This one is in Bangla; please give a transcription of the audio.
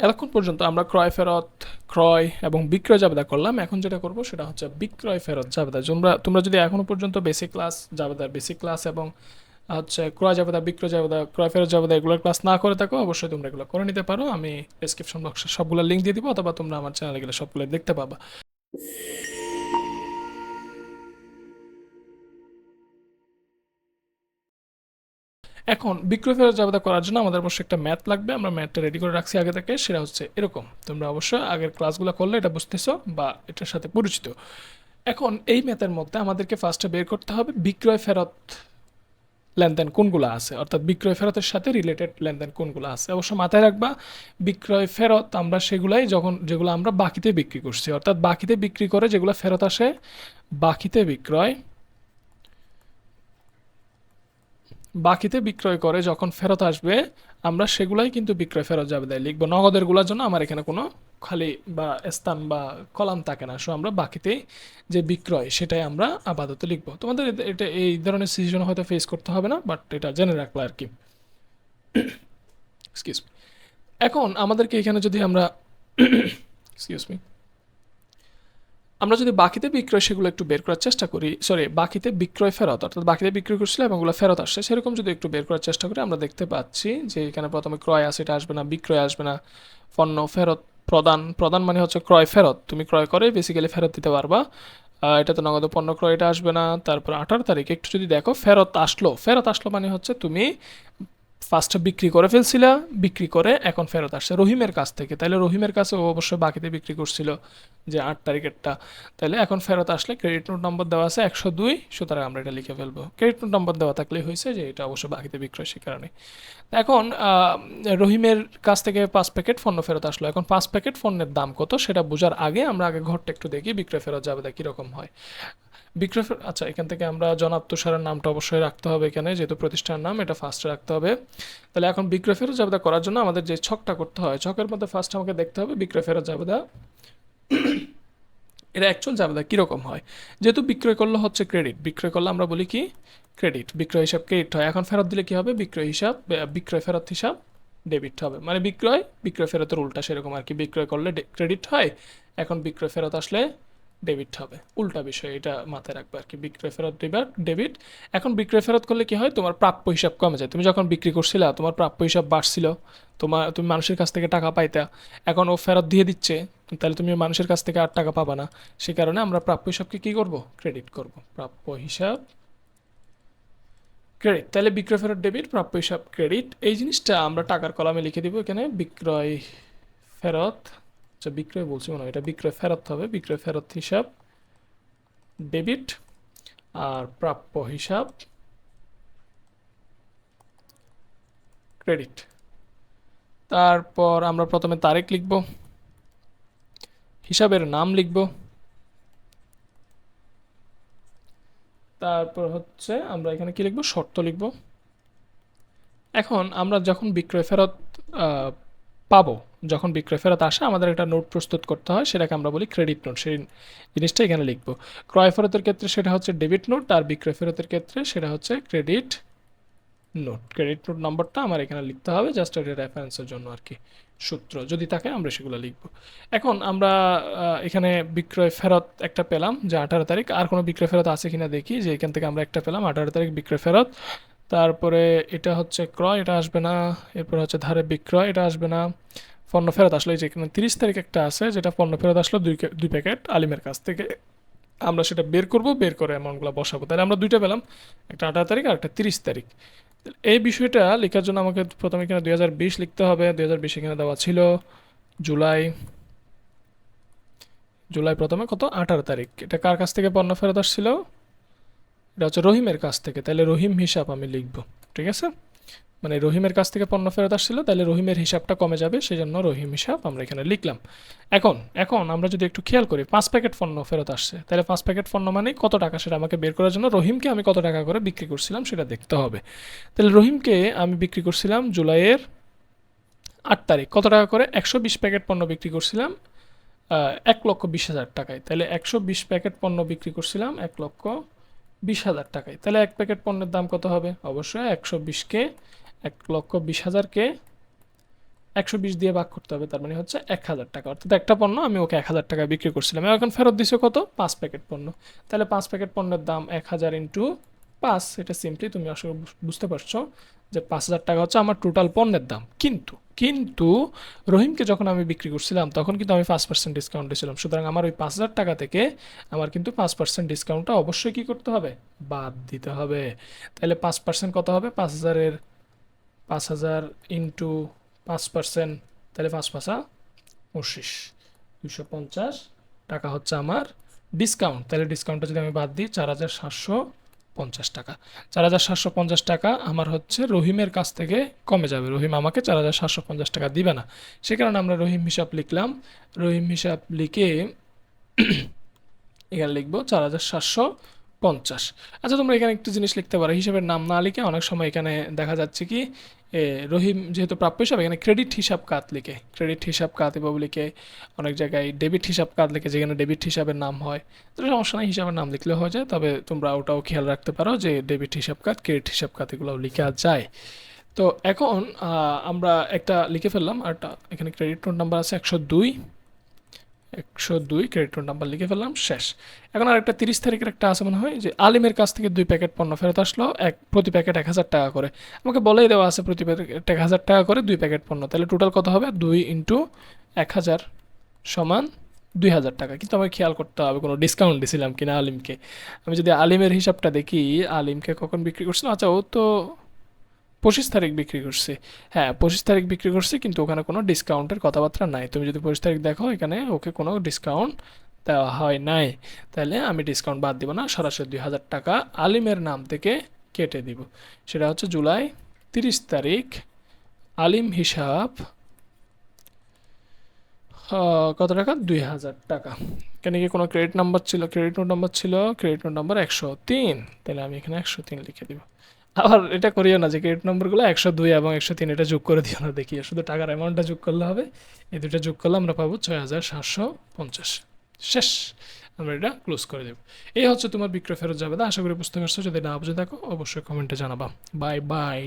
এতক্ষণ পর্যন্ত আমরা ক্রয় ফেরত, ক্রয় এবং বিক্রয় জাবেদা করলাম। এখন যেটা করব সেটা হচ্ছে বিক্রয় ফেরত জাবেদা। তোমরা তোমরা যদি এখনও পর্যন্ত বেসিক ক্লাস জাবেদার বেসিক ক্লাস এবং হচ্ছে ক্রয় জাবেদা, বিক্রয় জাবেদা, ক্রয় ফেরত জাবেদা এগুলোর ক্লাস না করে থাকো, অবশ্যই তোমরা এগুলো করে নিতে পারো। আমি ডেসক্রিপশন বক্সে সবগুলো লিঙ্ক দিয়ে দিবো, অথবা তোমরা আমার চ্যানেলে গেলে সবগুলো দেখতে পাবা। এখন বিক্রয় ফেরত জাবেদা করার জন্য আমাদের অবশ্যই একটা ম্যাথ লাগবে, আমরা ম্যাথটা রেডি করে রাখছি আগে থেকে, সেটা হচ্ছে এরকম। তোমরা অবশ্যই আগের ক্লাসগুলো করলে এটা বুঝতেছো বা এটার সাথে পরিচিত। এখন এই ম্যাথের মধ্যে আমাদেরকে ফার্স্টে বের করতে হবে বিক্রয় ফেরত লেনদেন কোনগুলো আছে? অর্থাৎ বিক্রয় ফেরতের সাথে রিলেটেড লেনদেন কোনগুলো আছে? অবশ্য মাথায় রাখবা, বিক্রয় ফেরত আমরা সেগুলাই যখন, যেগুলো আমরা বাকিতে বিক্রি করছি, অর্থাৎ বাকিতে বিক্রি করে যেগুলো ফেরত আসে, বাকিতে বিক্রয় বাকিতে বিক্রয় করে যখন ফেরত আসবে, আমরা সেগুলাই কিন্তু বিক্রয় ফেরত যাবে। দেয় লিখব নগদেরগুলার জন্য আমার এখানে কোনো খালি বা স্থান বা কলাম থাকে না। সো আমরা বাকিতে যে বিক্রয়, সেটাই আমরা আপাতত লিখব। তোমাদের এটা এই ধরনের সিচুয়েশন হয়তো ফেস করতে হবে না বাট এটা জেনে রাখল আর কি। এক্সকিউজ এখন আমাদেরকে এখানে যদি আমরা এক্সকিউজ মি আমরা যদি বাকিতে বিক্রয় সেগুলো একটু বের করার চেষ্টা করি সরি বাকিতে বিক্রয় ফেরত, অর্থাৎ বাকিতে বিক্রয় করছিল এবং ওগুলো ফেরত আসছে, সেরকম যদি একটু বের করার চেষ্টা করি, আমরা দেখতে পাচ্ছি যে এখানে প্রথমে ক্রয় আছে, এটা আসবে না, বিক্রয় আসবে না, পণ্য ফেরত প্রদান প্রদান মানে হচ্ছে ক্রয় ফেরত, তুমি ক্রয় করে বেসিক্যালি ফেরত দিতে পারবা। এটা তো নগদ পণ্য ক্রয়, এটা আসবে না, তারপর আঠারো তারিখ একটু যদি দেখো, ফেরত আসলো ফেরত আসলো মানে হচ্ছে তুমি ফার্স্টে বিক্রি করে ফেলছিলা, বিক্রি করে এখন ফেরত আসছে। রহিমের কাছ থেকে। তাহলে রহিমের কাছে ও অবশ্যই বাকিতে বিক্রি করছিল যে আট তারিখেরটা। তাহলে এখন ফেরত আসলে ক্রেডিট নোট নম্বর দেওয়া আছে একশো দুই, সুতরাং আমরা এটা লিখে ফেলব। ক্রেডিট নোট নম্বর দেওয়া থাকলেই হয়েছে যে এটা অবশ্যই বাকিতে বিক্রয় সে কারণে এখন রহিমের কাছ থেকে পাঁচ প্যাকেট পণ্য ফেরত আসলো। এখন পাঁচ প্যাকেট পণ্যের দাম কত সেটা বোঝার আগে আমরা আগে ঘরটা একটু দেখি, বিক্রয় ফেরত যাবে কীরকম হয়। বিক্রয় আচ্ছা এখান থেকে আমরা জনাব তুষারের নামটা অবশ্যই রাখতে হবে এখানে, যেহেতু প্রতিষ্ঠানের নাম, এটা ফার্স্টে রাখতে হবে। তাহলে এখন বিক্রয় ফেরত জাবেদা করার জন্য আমাদের যে ছকটা করতে হয়, ছকের মধ্যে ফার্স্ট আমাকে দেখতে হবে বিক্রয় ফেরত জাবেদা। এটা অ্যাকচুয়াল জাবেদা কীরকম হয়? যেহেতু বিক্রয় করলে হচ্ছে ক্রেডিট বিক্রয় করলে আমরা বলি কি? ক্রেডিট বিক্রয় হিসাব ক্রেডিট হয়। এখন ফেরত দিলে কি হবে? বিক্রয় হিসাব বিক্রয় ফেরত হিসাব ডেবিট হবে। মানে বিক্রয় বিক্রয় ফেরতের উল্টা সেরকম আর কি। বিক্রয় করলে ক্রেডিট হয়, এখন বিক্রয় ফেরত আসলে ডেবিট হবে। উল্টা বিষয়, এটা মাথায় রাখবে আর কি বিক্রয় ফেরত ডেবিট ডেবিট এখন বিক্রয় ফেরত করলে কি হয়? তোমার প্রাপ্য হিসাব কমে যায়। তুমি যখন বিক্রি করছিলা, তোমার প্রাপ্য হিসাব বাড়ছিল। তোমার, তুমি মানুষের কাছ থেকে টাকা পাইতা। এখন ও ফেরত দিয়ে দিচ্ছে, তাহলে তুমি মানুষের কাছ থেকে আর টাকা পাবা না। সে কারণে আমরা প্রাপ্য হিসাবকে কি করব? ক্রেডিট করব। প্রাপ্য হিসাব ক্রেডিট তাহলে বিক্রয় ফেরত ডেবিট, প্রাপ্য হিসাব ক্রেডিট এই জিনিসটা আমরা টাকার কলামে লিখে দিব। এখানে বিক্রয় ফেরত আচ্ছা বিক্রয় বলছি মনে হয়। এটা বিক্রয় ফেরত হবে। বিক্রয় ফেরত হিসাব, ডেবিট আর প্রাপ্য হিসাব, ক্রেডিট। তারপর আমরা প্রথমে তারিখ লিখব, হিসাবের নাম লিখব। তারপর হচ্ছে আমরা এখানে কি লিখব? শর্ত লিখব। এখন আমরা যখন বিক্রয় ফেরত পাবো যখন বিক্রয় ফেরত আসে, আমাদের একটা নোট প্রস্তুত করতে হয়, সেটাকে আমরা বলি ক্রেডিট নোট সেই জিনিসটা এখানে লিখব। ক্রয় ফেরতের ক্ষেত্রে সেটা হচ্ছে ডেবিট নোট আর বিক্রয় ফেরতের ক্ষেত্রে সেটা হচ্ছে ক্রেডিট নোট ক্রেডিট নোট নম্বরটা আমার এখানে লিখতে হবে জাস্ট এটা রেফারেন্সের জন্য আর কি সূত্র। যদি থাকে, আমরা সেগুলো লিখব। এখন আমরা এখানে বিক্রয় ফেরত একটা পেলাম যে আঠারো তারিখ। আর কোনো বিক্রয় ফেরত আছে কিনা দেখি, যে এখান থেকে আমরা একটা পেলাম, আঠারো তারিখ বিক্রয় ফেরত। তারপরে এটা হচ্ছে ক্রয়, এটা আসবে না। এরপর হচ্ছে ধারে বিক্রয়, এটা আসবে না। পণ্য ফেরত আসলো, এই যে এখানে তিরিশ তারিখ একটা আছে, যেটা পণ্য ফেরত আসলো দুই দুই প্যাকেট আলিমের কাছ থেকে। আমরা সেটা বের করব, বের করে অ্যামাউন্টগুলো বসাবো। তাহলে আমরা দুইটা পেলাম, একটা আঠারো তারিখ আর একটা তিরিশ তারিখ। এই বিষয়টা লেখার জন্য আমাকে প্রথমে এখানে দুই হাজার বিশ লিখতে হবে, দুই হাজার বিশ এখানে দেওয়া ছিল জুলাই। জুলাই প্রথমে কত? আঠারো তারিখ। এটা কার কাছ থেকে পণ্য ফেরত আসছিল? এটা হচ্ছে রহিমের কাছ থেকে। তাহলে রহিম হিসাব আমি লিখব, ঠিক আছে? মানে রহিমের কাছ থেকে পণ্য ফেরত আসছিল, তাহলে রহিমের হিসাবটা কমে যাবে সেই জন্য রহিম হিসাব আমরা এখানে লিখলাম। এখন এখন আমরা যদি একটু খেয়াল করি, পাঁচ প্যাকেট পণ্য ফেরত আসছে, তাহলে পাঁচ প্যাকেট পণ্য মানে কত টাকা সেটা আমাকে বের করার জন্য, রহিমকে আমি কত টাকা করে বিক্রি করছিলাম সেটা দেখতে হবে। তাহলে রহিমকে আমি বিক্রি করছিলাম জুলাইয়ের আট তারিখ, কত টাকা করে? একশো বিশ প্যাকেট পণ্য বিক্রি করছিলাম এক লক্ষ বিশ হাজার টাকায়। তাহলে একশো বিশ প্যাকেট পণ্য বিক্রি করছিলাম, এক লক্ষ বিশ হাজার টাকায়। তাহলে এক প্যাকেট পণ্যের দাম কত হবে? অবশ্যই একশো বিশকে এক লক্ষ বিশ হাজারকে একশো বিশ দিয়ে ভাগ করতে হবে, তার মানে হচ্ছে এক হাজার টাকা। অর্থাৎ একটা পণ্য আমি ওকে এক হাজার টাকায় বিক্রি করছিলাম। এখন ফেরত দিছে কত? পাঁচ প্যাকেট পণ্য। তাহলে পাঁচ প্যাকেট পণ্যের দাম এক হাজার ইন্টু পাঁচ, এটা সিম্পলি তুমি আসলে বুঝ- বুঝতে পারছ যে পাঁচ হাজার টাকা হচ্ছে আমার টোটাল পণ্যের দাম। কিন্তু কিন্তু রহিমকে যখন আমি বিক্রি করছিলাম, তখন কিন্তু আমি পাঁচ পার্সেন্ট ডিসকাউন্ট দিয়েছিলাম সুতরাং আমার ওই পাঁচ হাজার টাকা থেকে আমার কিন্তু পাঁচ পার্সেন্ট ডিসকাউন্টটা অবশ্যই কী করতে হবে? বাদ দিতে হবে। তাহলে পাঁচ পার্সেন্ট কত হবে? পাঁচ হাজারের পাঁচ হাজার ইন্টু পাঁচ পার্সেন্ট, তাহলে পাঁচ পাঁচা পঁচিশ। দুশো পঞ্চাশ টাকা হচ্ছে আমার ডিসকাউন্ট তাহলে ডিসকাউন্টটা যদি আমি বাদ দিই, চার হাজার সাতশো পঞ্চাশ টাকা। চার হাজার সাতশো পঞ্চাশ টাকা আমার হচ্ছে রহিমের কাছ থেকে কমে যাবে। রহিম আমাকে চার হাজার সাতশো পঞ্চাশ টাকা দিবে না। সে কারণে আমরা রহিম হিসাব লিখলাম। রহিম হিসাব লিখে এখানে লিখব, চার হাজার সাতশো পঞ্চাশ। আচ্ছা তোমরা এখানে একটু জিনিস লিখতে পারো। হিসাবের নাম না লিখে অনেক সময় এখানে দেখা যাচ্ছে কি রহিম যেহেতু প্রাপ্য হিসাব, এখানে ক্রেডিট হিসাব কাত লিখে। ক্রেডিট হিসাব কাত এভাবে লিখে অনেক জায়গায় ডেবিট হিসাব কাত লিখে যেখানে ডেবিট হিসাবের নাম হয়। তো সমস্যা নাই, হিসাবের নাম লিখলে হয়ে যায়। তবে তোমরা ওটাও খেয়াল রাখতে পারো যে ডেবিট হিসাব কাত ক্রেডিট হিসাব কাত এগুলো লেখা যায়। তো এখন আমরা একটা লিখে ফেললাম। আর একটা এখানে ক্রেডিট নোট নাম্বার আছে একশো দুই। একশো দুই ক্রেডিট নাম্বার লিখে ফেললাম, শেষ। এখন আর একটা তিরিশ তারিখের একটা আছে মনে হয়, যে আলিমের কাছ থেকে দুই প্যাকেট পণ্য ফেরত আসলো, এক, প্রতি প্যাকেট এক হাজার টাকা করে। আমাকে বলেই দেওয়া আছে প্রতি প্যাকেট এক হাজার টাকা করে দুই প্যাকেট পণ্য, তাহলে টোটাল কত হবে? দুই ইন্টু এক হাজার সমান দুই হাজার টাকা। কিন্তু আমাকে খেয়াল করতে হবে, কোনো ডিসকাউন্ট দিছিলাম কিনা আলিমকে। আমি যদি আলিমের হিসাবটা দেখি, আলিমকে কখন বিক্রি করছিলাম আচ্ছা ও তো পঁচিশ তারিখ বিক্রি করছি। হ্যাঁ পঁচিশ তারিখ বিক্রি করছি, কিন্তু ওখানে কোনো ডিসকাউন্টের কথাবার্তা নাই। তুমি যদি পঁচিশ তারিখ দেখো, এখানে ওকে কোনো ডিসকাউন্ট দেওয়া হয় নাই। তাহলে আমি ডিসকাউন্ট বাদ দিব না, সরাসরি দুই হাজার টাকা আলিমের নাম থেকে কেটে দিব। সেটা হচ্ছে জুলাই তিরিশ তারিখ, আলিম হিসাব কত টাকা? দুই হাজার টাকা। এখানে কি কোনো ক্রেডিট নাম্বার ছিল? ক্রেডিট নোট নাম্বার ছিল? ক্রেডিট নোট নাম্বার একশো তিন। তাহলে আমি এখানে একশো তিন লিখে দিব। আবার এটা করিও না যে ক্রেডিট নম্বরগুলো একশো দুই এবং একশো তিন এটা যোগ করে দিও না, দেখি। শুধু টাকার অ্যামাউন্টটা যোগ করলে হবে। এই দুটো যোগ করলে আমরা পাবো ছয় হাজার সাতশো পঞ্চাশ। শেষ। আমরা এটা ক্লোজ করে দেবো। এই হচ্ছে তোমার বিক্রয় ফেরত যাবে আশা করি বুঝতে পারছ। যদি না বুঝে থাকো, অবশ্যই কমেন্টে জানাবা। Bye bye